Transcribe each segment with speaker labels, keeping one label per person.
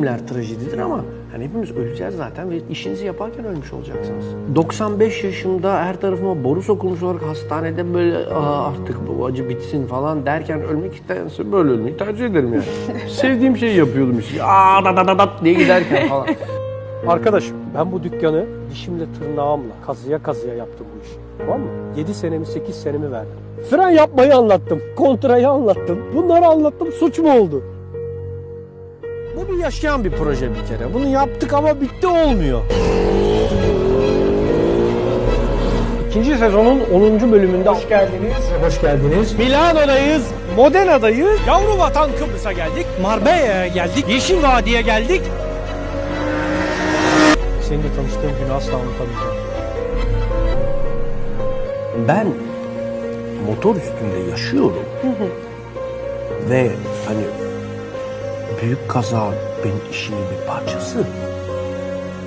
Speaker 1: ölümler trajedidir ama hani hepimiz öleceğiz zaten ve işinizi yaparken ölmüş olacaksınız. 95 yaşımda her tarafıma boru sokulmuş olarak hastanede böyle artık bu acı bitsin falan derken ölmek isterse böyle ölmeyi tercih ederim yani. Sevdiğim şeyi yapıyordum işte. Aa da da da da diye giderken falan.
Speaker 2: Arkadaşım ben bu dükkanı dişimle tırnağımla kazıya kazıya yaptım bu işi. Tamam mı? 7 senemi 8 senemi verdim. Fren yapmayı anlattım. Kontrayı anlattım. Bunları anlattım. Suç mu oldu? Bu bir yaşayan bir proje bir kere. Bunu yaptık ama bitti olmuyor. İkinci sezonun 10. bölümünde hoş geldiniz. Hoş geldiniz. Milano'dayız. Modena'dayız. Yavru vatan Kıbrıs'a geldik. Marbella'ya geldik. Yeşil Vadi'ye geldik. Seninle tanıştığım günü asla unutamayacağım.
Speaker 1: ben motor üstünde yaşıyorum. Ve hani büyük kaza benim işimin bir parçası.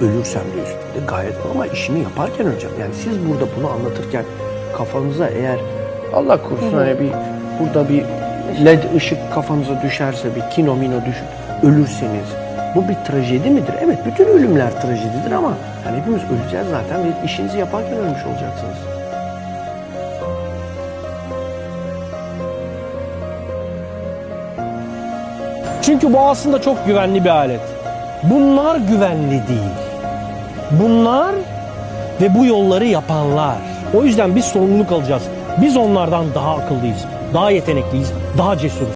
Speaker 1: Ölürsem de üstünde gayet ama işimi yaparken öleceğim. Yani siz burada bunu anlatırken kafanıza eğer Allah korusun hani bir burada bir led ışık kafanıza düşerse bir kino mino düşüp ölürseniz bu bir trajedi midir? Evet bütün ölümler trajedidir ama hani hepimiz öleceğiz zaten ve işinizi yaparken ölmüş olacaksınız.
Speaker 2: Çünkü bu aslında çok güvenli bir alet. Bunlar güvenli değil. Bunlar ve bu yolları yapanlar. O yüzden biz sorumluluk alacağız. Biz onlardan daha akıllıyız, daha yetenekliyiz, daha cesuruz.